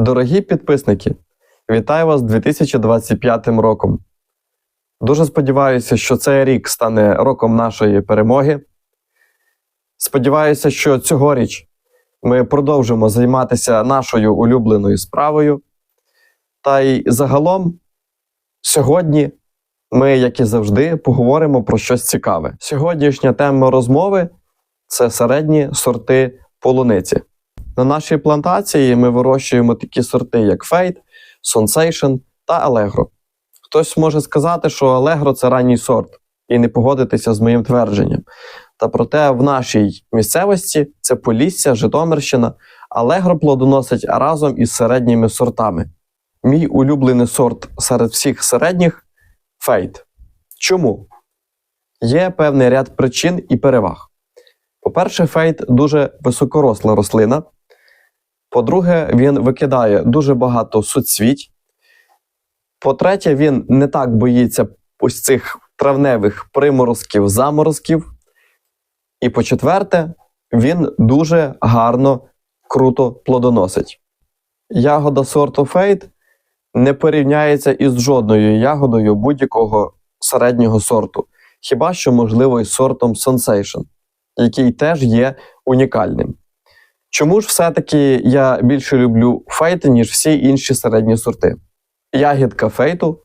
Дорогі підписники, вітаю вас з 2025 роком. Дуже сподіваюся, що цей рік стане роком нашої перемоги. Сподіваюся, що цьогоріч ми продовжимо займатися нашою улюбленою справою. Та й загалом, сьогодні ми, як і завжди, поговоримо про щось цікаве. Сьогоднішня тема розмови це середні сорти полуниці. На нашій плантації ми вирощуємо такі сорти, як Fate, Sensation та Allegro. Хтось може сказати, що Allegro – це ранній сорт, і не погодитися з моїм твердженням. Та проте в нашій місцевості це Полісся, Житомирщина, Allegro плодоносить разом із середніми сортами. Мій улюблений сорт серед всіх середніх Fate. Чому? Є певний ряд причин і переваг. По-перше, фейт дуже високоросла рослина. По-друге, він викидає дуже багато суцвіть. По-третє, він не так боїться ось цих травневих приморозків, заморозків. І по-четверте, він дуже гарно, круто плодоносить. Ягода сорту фейт не порівняється із жодною ягодою будь-якого середнього сорту, хіба що, можливо, із сортом Sensation який теж є унікальним. Чому ж все-таки я більше люблю фейти, ніж всі інші середні сорти? Ягідка фейту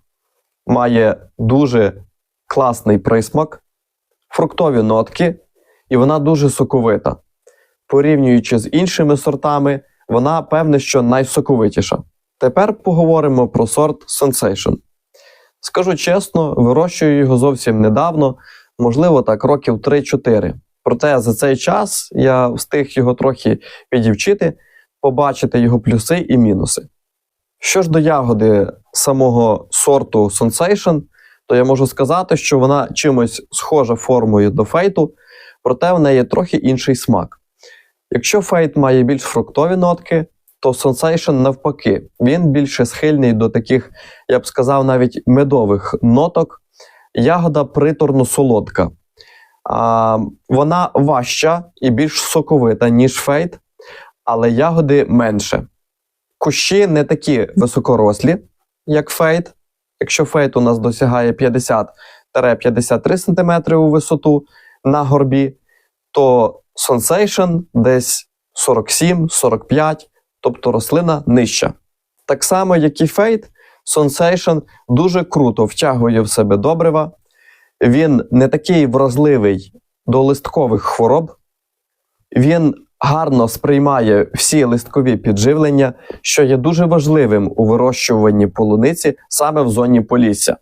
має дуже класний присмак, фруктові нотки, і вона дуже соковита. Порівнюючи з іншими сортами, вона певне, що найсоковитіша. Тепер поговоримо про сорт Sensation. Скажу чесно, вирощую його зовсім недавно, можливо, так років 3-4. Проте за цей час я встиг його трохи підівчити, побачити його плюси і мінуси. Що ж до ягоди самого сорту Sensation, то я можу сказати, що вона чимось схожа формою до фейту, проте в неї трохи інший смак. Якщо фейт має більш фруктові нотки, то Sensation навпаки, він більше схильний до таких, я б сказав, навіть медових ноток. Ягода приторно солодка. А, Вона важча і більш соковита, ніж фейт, але ягоди менше. Кущі не такі високорослі, як фейт. Якщо фейт у нас досягає 50-53 см у висоту на горбі, то Sensation десь 47-45, тобто рослина нижча. Так само, як і фейт, Sensation дуже круто втягує в себе добрива. Він не такий вразливий до листкових хвороб, він гарно сприймає всі листкові підживлення, що є дуже важливим у вирощуванні полуниці саме в зоні полісся.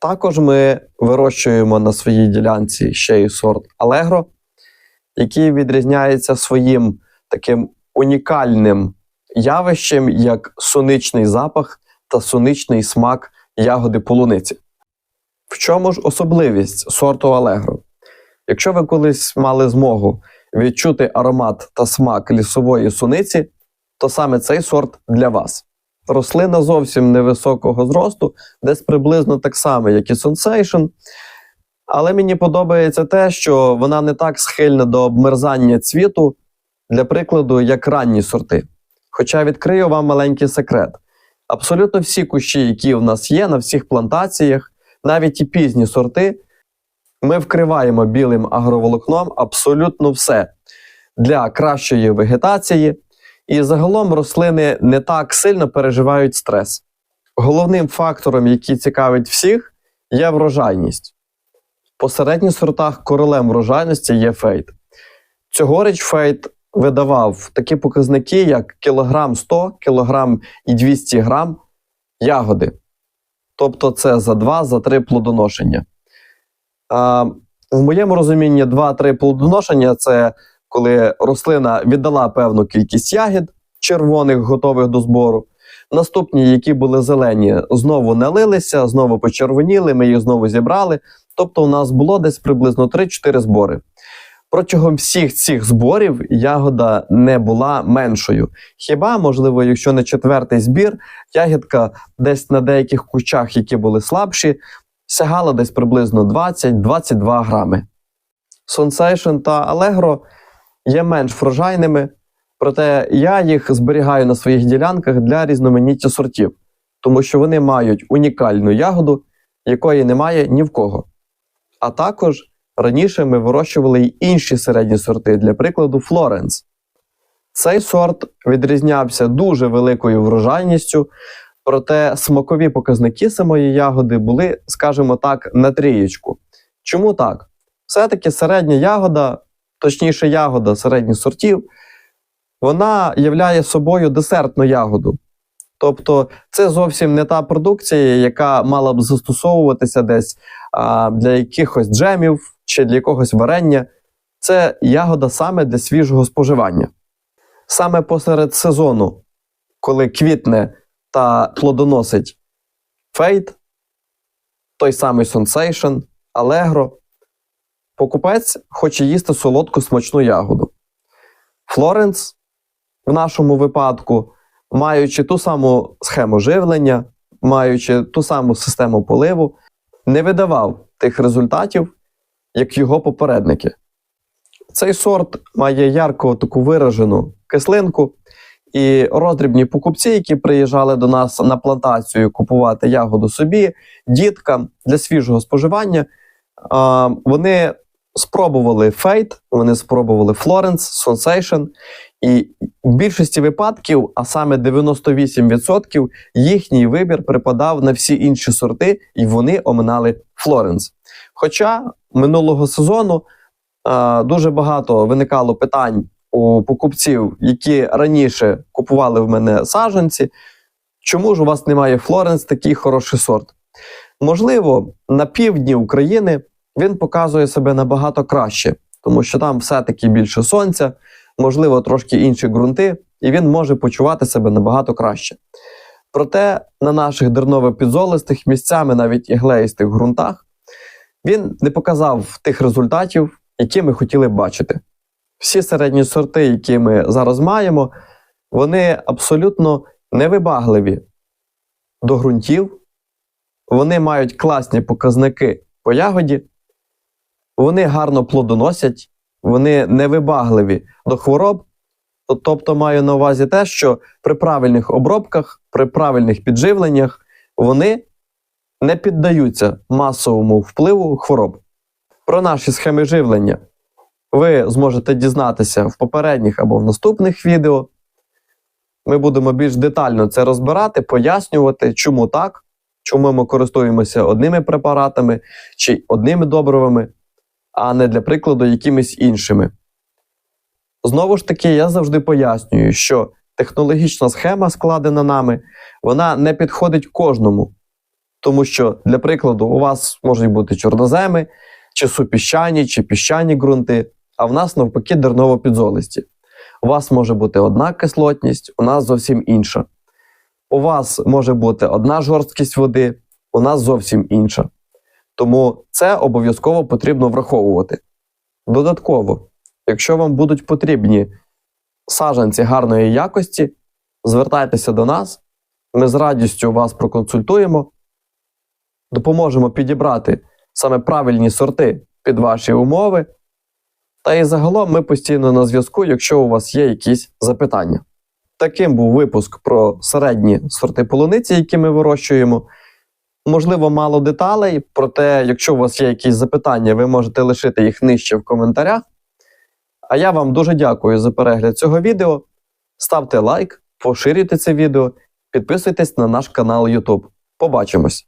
Також ми вирощуємо на своїй ділянці ще й сорт Allegro, який відрізняється своїм таким унікальним явищем, як соничний запах та соничний смак ягоди полуниці. В чому ж особливість сорту Allegro? Якщо ви колись мали змогу відчути аромат та смак лісової суниці, то саме цей сорт для вас. Рослина зовсім невисокого зросту, десь приблизно так само, як і Sensation. Але мені подобається те, що вона не так схильна до обмерзання цвіту, для прикладу, як ранні сорти. Хоча відкрию вам маленький секрет: абсолютно всі кущі, які в нас є на всіх плантаціях, навіть і пізні сорти, ми вкриваємо білим агроволокном абсолютно все для кращої вегетації, і загалом рослини не так сильно переживають стрес. Головним фактором, який цікавить всіх, є врожайність. По середніх сортах королем врожайності є фейт. Цьогоріч фейт видавав такі показники, як кілограм 100, кілограм і 200 грам ягоди. Тобто це за 2 за 3 плодоношення. А, в моєму розумінні 2-3 плодоношення це коли рослина віддала певну кількість ягід червоних, готових до збору. Наступні, які були зелені, знову налилися, знову почервоніли, ми їх знову зібрали. Тобто, у нас було десь приблизно 3-4 збори. Протягом всіх цих зборів ягода не була меншою. Хіба, можливо, якщо не четвертий збір, ягідка десь на деяких кущах, які були слабші, сягала десь приблизно 20-22 грами. Sensation та Allegro є менш врожайними, Проте я їх зберігаю на своїх ділянках для різноманіття сортів, тому що вони мають унікальну ягоду, якої немає ні в кого. А також раніше ми вирощували й інші середні сорти, для прикладу, Флоренс. Цей сорт відрізнявся дуже великою врожайністю, проте смакові показники самої ягоди були, скажімо так, на трієчку. Чому так? Все-таки середня ягода, точніше, ягода середніх сортів, вона являє собою десертну ягоду. Тобто, це зовсім не та продукція, яка мала б застосовуватися десь а, для якихось джемів чи для якогось варення. Це ягода саме для свіжого споживання. Саме посеред сезону, коли квітне та плодоносить фейт, той самий Sensation, Allegro, покупець хоче їсти солодку смачну ягоду. Флоренс в нашому випадку, маючи ту саму схему живлення, маючи ту саму систему поливу, не видавав тих результатів, як його попередники. Цей сорт має ярко таку виражену кислинку, і роздрібні покупці, які приїжджали до нас на плантацію купувати ягоду собі, діткам для свіжого споживання, вони спробували фейт, вони спробували Флоренс, Sensation, і в більшості випадків, а саме 98%, їхній вибір припадав на всі інші сорти, і вони оминали Florence. Хоча минулого сезону е, дуже багато виникало питань у покупців, які раніше купували в мене саджанці, чому ж у вас немає Флоренс, такий хороший сорт? Можливо, на півдні України він показує себе набагато краще, тому що там все-таки більше сонця, можливо, трошки інші ґрунти, і він може почувати себе набагато краще. Проте на наших дерново-підзолистих місцями, навіть і глеїстих ґрунтах, він не показав тих результатів, які ми хотіли бачити. Всі середні сорти, які ми зараз маємо, вони абсолютно невибагливі до ґрунтів, вони мають класні показники по ягоді, вони гарно плодоносять, вони невибагливі до хвороб. Тобто маю на увазі те, що при правильних обробках, при правильних підживленнях вони не піддаються масовому впливу хвороб. Про наші схеми живлення ви зможете дізнатися в попередніх або в наступних відео. Ми будемо більш детально це розбирати, пояснювати, чому так, чому ми користуємося одними препаратами чи одними добривами, а не для прикладу якимись іншими. Знову ж таки, я завжди пояснюю, що технологічна схема, складена нами, вона не підходить кожному. Тому що, для прикладу, у вас можуть бути чорноземи, чи супіщані, чи піщані ґрунти, а в нас навпаки дерново-підзолисті. У вас може бути одна кислотність, у нас зовсім інша. У вас може бути одна жорсткість води, у нас зовсім інша. Тому це обов'язково потрібно враховувати. Додатково, якщо вам будуть потрібні саджанці гарної якості, звертайтеся до нас, ми з радістю вас проконсультуємо, допоможемо підібрати саме правильні сорти під ваші умови. Та і загалом ми постійно на зв'язку, якщо у вас є якісь запитання. Таким був випуск про середні сорти полуниці, які ми вирощуємо. Можливо, мало деталей, проте, якщо у вас є якісь запитання, ви можете лишити їх нижче в коментарях. А я вам дуже дякую за перегляд цього відео. Ставте лайк, поширюйте це відео, підписуйтесь на наш канал YouTube. Побачимось!